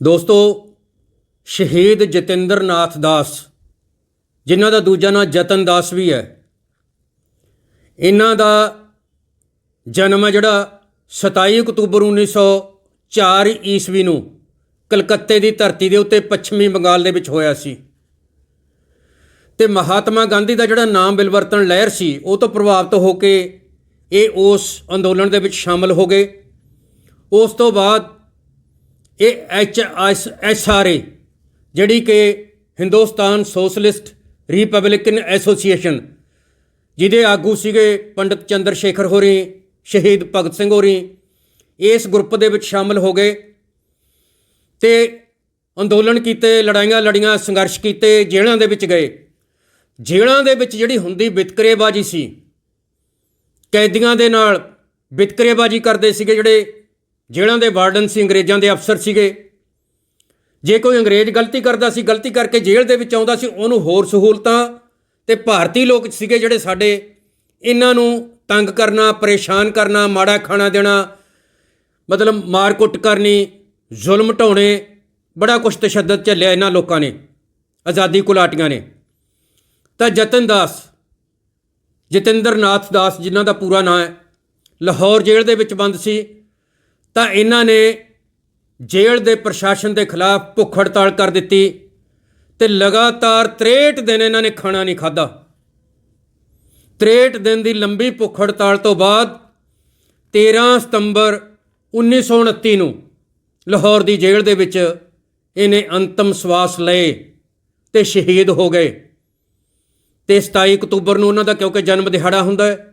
ਦੋਸਤੋ, ਸ਼ਹੀਦ ਜਤਿੰਦਰ ਨਾਥ ਦਾਸ, ਜਿਨ੍ਹਾਂ ਦਾ ਦੂਜਾ ਨਾਂ ਜਤਨ ਦਾਸ ਵੀ ਹੈ, ਇਹਨਾਂ ਦਾ ਜਨਮ ਹੈ ਜਿਹੜਾ 27 ਅਕਤੂਬਰ 1904 ਈਸਵੀ ਨੂੰ ਕਲਕੱਤੇ ਦੀ ਧਰਤੀ ਦੇ ਉੱਤੇ ਪੱਛਮੀ ਬੰਗਾਲ ਦੇ ਵਿੱਚ ਹੋਇਆ ਸੀ। ਤੇ ਮਹਾਤਮਾ ਗਾਂਧੀ ਦਾ ਜਿਹੜਾ ਨਾਮ ਬਿਲਵਰਤਨ ਲਹਿਰ ਸੀ, ਉਹ ਤੋਂ ਪ੍ਰਭਾਵਿਤ ਹੋ ਕੇ ਇਹ ਉਸ ਅੰਦੋਲਨ ਦੇ ਵਿੱਚ ਸ਼ਾਮਲ ਹੋ ਗਏ। ਉਸ ਤੋਂ ਬਾਅਦ ਇਹ ਐਚ ਐਸ ਆਰ ਏ, ਜਿਹੜੀ ਕਿ ਹਿੰਦੁਸਤਾਨ ਸੋਸ਼ਲਿਸਟ ਰਿਪਬਲਿਕਨ ਐਸੋਸੀਏਸ਼ਨ, ਜਿਹਦੇ ਆਗੂ ਸੀਗੇ ਪੰਡਿਤ ਚੰਦਰ ਸ਼ੇਖਰ ਹੋਰੀ, ਸ਼ਹੀਦ ਭਗਤ ਸਿੰਘ ਹੋਰੀ, ਇਸ ਗਰੁੱਪ ਦੇ ਵਿੱਚ ਸ਼ਾਮਲ ਹੋ ਗਏ ਤੇ ਅੰਦੋਲਨ ਕੀਤੇ, ਲੜਾਈਆਂ ਲੜੀਆਂ, ਸੰਘਰਸ਼ ਕੀਤੇ, ਜੇਲ੍ਹਾਂ ਦੇ ਵਿੱਚ ਗਏ। ਜੇਲ੍ਹਾਂ ਦੇ ਵਿੱਚ ਜਿਹੜੀ ਹੁੰਦੀ ਵਿਤਕਰੇਬਾਜ਼ੀ ਸੀ, ਕੈਦੀਆਂ ਦੇ ਨਾਲ ਵਿਤਕਰੇਬਾਜ਼ੀ ਕਰਦੇ ਸੀਗੇ ਜਿਹੜੇ ਜੇਲ੍ਹਾਂ ਦੇ ਵਾਰਡਨ ਸੀ, ਅੰਗਰੇਜ਼ਾਂ ਦੇ ਅਫਸਰ ਸੀਗੇ। ਜੇ ਕੋਈ ਅੰਗਰੇਜ਼ ਗਲਤੀ ਕਰਦਾ ਸੀ, ਗਲਤੀ ਕਰਕੇ ਜੇਲ੍ਹ ਦੇ ਵਿੱਚ ਆਉਂਦਾ ਸੀ, ਉਹਨੂੰ ਹੋਰ ਸਹੂਲਤਾਂ ਤੇ ਭਾਰਤੀ ਲੋਕ ਸੀਗੇ ਜਿਹੜੇ ਸਾਡੇ, ਇਹਨਾਂ ਨੂੰ ਤੰਗ ਕਰਨਾ, ਪਰੇਸ਼ਾਨ ਕਰਨਾ, ਮਾੜਾ ਖਾਣਾ ਦੇਣਾ, ਮਤਲਬ ਮਾਰ ਕੁੱਟ ਕਰਨੀ, ਜ਼ੁਲਮ ਢਾਉਣੇ, ਬੜਾ ਕੁਛ ਤਸ਼ੱਦਦ ਝੱਲਿਆ ਇਹਨਾਂ ਲੋਕਾਂ ਨੇ, ਆਜ਼ਾਦੀ ਕੁਲਾਟੀਆਂ ਨੇ। ਤਾਂ ਜਤਨ ਦਾਸ ਜਤਿੰਦਰ ਨਾਥ ਦਾਸ ਜਿਨ੍ਹਾਂ ਦਾ ਪੂਰਾ ਨਾਮ ਹੈ, ਲਾਹੌਰ ਜੇਲ੍ਹ ਦੇ ਵਿੱਚ ਬੰਦ ਸੀ ਤਾਂ ਇਹਨਾਂ ਨੇ ਜੇਲ੍ਹ ਦੇ ਪ੍ਰਸ਼ਾਸਨ ਦੇ ਖਿਲਾਫ ਭੁੱਖ ਹੜਤਾਲ ਕਰ ਦਿੱਤੀ ਤੇ ਲਗਾਤਾਰ 63 ਦਿਨ ਇਹਨਾਂ ਨੇ ਖਾਣਾ ਨਹੀਂ ਖਾਦਾ 63 ਦਿਨ ਦੀ ਲੰਬੀ ਭੁੱਖ ਹੜਤਾਲ ਤੋਂ ਬਾਅਦ 13 ਸਤੰਬਰ 1929 ਨੂੰ ਲਾਹੌਰ ਦੀ ਜੇਲ੍ਹ ਦੇ ਵਿੱਚ ਇਹਨੇ ਅੰਤਮ ਸਵਾਸ ਲਏ ਤੇ ਸ਼ਹੀਦ ਹੋ ਗਏ। ਤੇ 27 ਅਕਤੂਬਰ ਨੂੰ ਉਹਨਾਂ ਦਾ ਕਿਉਂਕਿ ਜਨਮ ਦਿਹਾੜਾ ਹੁੰਦਾ ਹੈ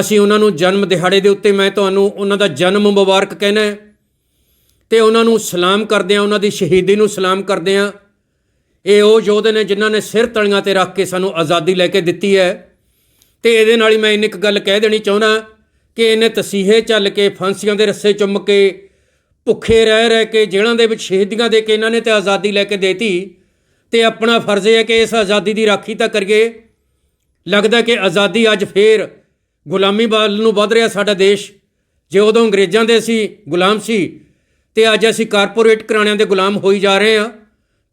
ਅਸੀਂ ਉਹਨਾਂ ਨੂੰ ਜਨਮ ਦਿਹਾੜੇ ਦੇ ਉੱਤੇ ਮੈਂ ਤੁਹਾਨੂੰ ਉਹਨਾਂ ਦਾ ਜਨਮ ਮੁਬਾਰਕ ਕਹਿਣਾ ਹੈ। ਤੇ ਉਹਨਾਂ ਨੂੰ ਸਲਾਮ ਕਰਦੇ ਆ ਉਹਨਾਂ ਦੀ ਸ਼ਹੀਦੀ ਨੂੰ ਸਲਾਮ ਕਰਦੇ ਆ ਇਹ ਉਹ ਯੋਧੇ ਨੇ ਜਿਨ੍ਹਾਂ ਨੇ ਸਿਰ ਤਲੀਆਂ ਤੇ ਰੱਖ ਕੇ ਸਾਨੂੰ ਆਜ਼ਾਦੀ ਲੈ ਕੇ ਦਿੱਤੀ ਹੈ। ਤੇ ਇਹਦੇ ਨਾਲ ਹੀ ਮੈਂ ਇੰਨੀ ਇੱਕ ਗੱਲ ਕਹਿ ਦੇਣੀ ਚਾਹੁੰਦਾ ਕਿ ਇਹਨੇ ਤਸੀਹੇ ਚੱਲ ਕੇ, ਫਾਂਸੀਆਂ ਦੇ ਰੱਸੇ ਚੁੰਮ ਕੇ, ਭੁੱਖੇ ਰਹਿ ਰਹਿ ਕੇ, ਜੇਲ੍ਹਾਂ ਦੇ ਵਿੱਚ ਸ਼ਹੀਦੀਆਂ ਦੇ ਕੇ ਇਹਨਾਂ ਨੇ ਤੇ ਆਜ਼ਾਦੀ ਲੈ ਕੇ ਦੇਤੀ। ਤੇ ਆਪਣਾ ਫਰਜ਼ ਹੈ ਕਿ ਇਸ ਆਜ਼ਾਦੀ ਦੀ ਰਾਖੀ ਤਾਂ ਕਰੀਏ। ਲੱਗਦਾ ਕਿ ਆਜ਼ਾਦੀ ਅੱਜ ਫੇਰ ਗੁਲਾਮੀ ਵੱਲ ਨੂੰ ਵੱਧ ਰਿਹਾ ਸਾਡਾ ਦੇਸ਼। ਜੇ ਉਦੋਂ ਅੰਗਰੇਜ਼ਾਂ ਦੇ ਸੀ ਗੁਲਾਮ ਸੀ, ਤੇ ਅੱਜ ਅਸੀਂ ਕਾਰਪੋਰੇਟ ਘਰਾਣਿਆਂ ਦੇ ਗੁਲਾਮ ਹੋਈ ਜਾ ਰਹੇ ਹਾਂ,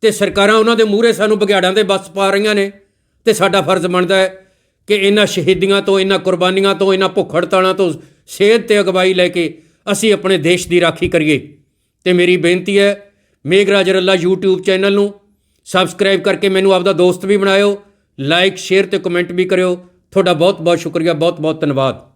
ਤੇ ਸਰਕਾਰਾਂ ਉਹਨਾਂ ਦੇ ਮੂਹਰੇ ਸਾਨੂੰ ਬਗਿਆੜਾਂ ਦੇ ਬਸ ਪਾ ਰਹੀਆਂ ਨੇ, ਤੇ ਸਾਡਾ ਫਰਜ਼ ਬਣਦਾ ਹੈ ਕਿ ਇਹਨਾਂ ਸ਼ਹੀਦੀਆਂ ਤੋਂ, ਇਹਨਾਂ ਕੁਰਬਾਨੀਆਂ ਤੋਂ, ਇਹਨਾਂ ਭੁੱਖ ਹੜਤਾਲਾਂ ਤੋਂ ਸੇਧ ਤੇ ਅਗਵਾਈ ਲੈ ਕੇ ਅਸੀਂ ਆਪਣੇ ਦੇਸ਼ ਦੀ ਰਾਖੀ ਕਰੀਏ। ਤੇ ਮੇਰੀ ਬੇਨਤੀ ਹੈ, ਮੇਘਰਾਜ ਰੱਲਾ YouTube ਚੈਨਲ ਨੂੰ ਸਬਸਕ੍ਰਾਈਬ ਕਰਕੇ ਮੈਨੂੰ ਆਪਦਾ ਦੋਸਤ ਵੀ ਬਣਾਇਓ ਲਾਈਕ ਸ਼ੇਅਰ ਤੇ ਕਮੈਂਟ ਵੀ ਕਰਿਓ। ਤੁਹਾਡਾ ਬਹੁਤ ਬਹੁਤ ਸ਼ੁਕਰੀਆ ਬਹੁਤ ਬਹੁਤ ਧੰਨਵਾਦ।